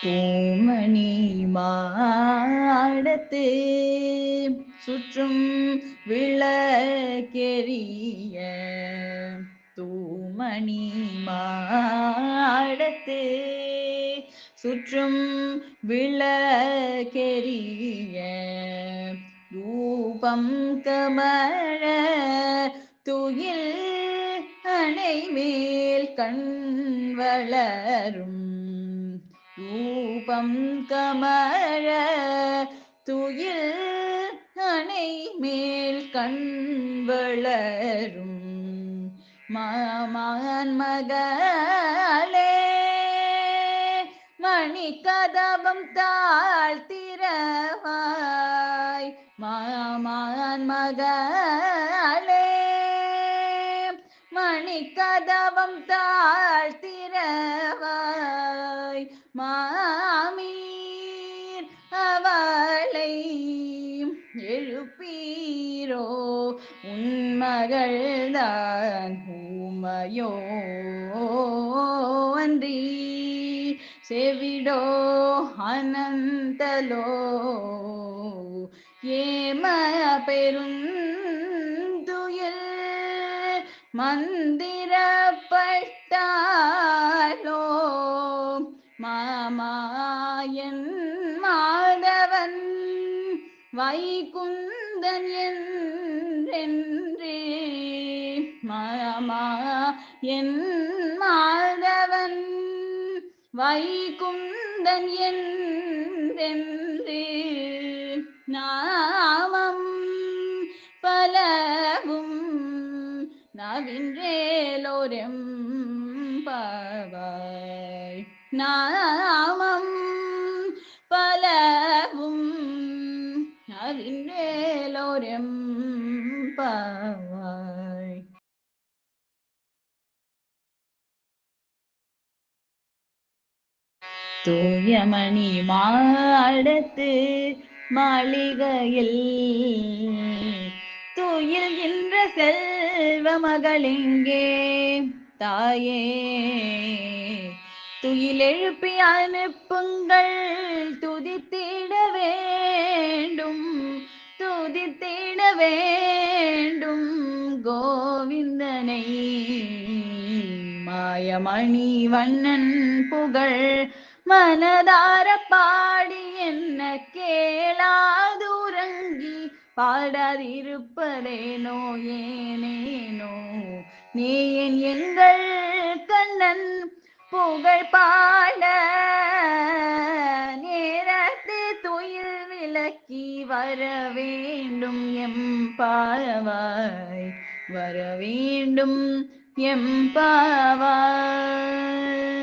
பூமணி மாடத்து. சுற்றும் விளக்கெரிய தூமணி மாடத்து. சுற்றும் விளக்கெரிய ரூபம் கமழ துயில் அணை மேல் கண் வளரும் ரூபம் கமழ துயில் அணை மேல் கண் வளரும் மாமான் மகளே. மணி கதவம் தாழ்த்திரவாய் மாமான் மகளே. மணி கதவம் தாழ்த்திரவாய் மா மகள்தான் ஊமையோ அன்றி. செவிடோ அனந்தலோ. ஏம பெருந்துயில் மந்திரப்பட்டாலோ. மாமாயன் மாதவன் வைகுந்தன் என் மாமா என் மாதவன் வைகுந்தன் என்றென்று நாமம் பலவும் நவின்றேலோரம் பாவாய். நாமம் பலவும் நவின்றேலோரம் தூயமணி மாடத்து மாளிகையில். தூயில் என்ற செல்வ மகளெங்கே தாயே துயில் எழுப்பி அனுப்புங்கள். துதித்திட வேண்டும் துதித்திட வேண்டும். கோவிந்தனை மாயமணி வண்ணன் புகழ் மனதார பாடி என்ன கேளாதுறங்கி பாடாதிருப்பதேனோ ஏனேனோ? நீ என் எங்கள் கண்ணன் புகழ் பாட நேரத்து துயில் விளக்கி வர வேண்டும் எம் பாவாய். வர வேண்டும் எம் பாவாய்.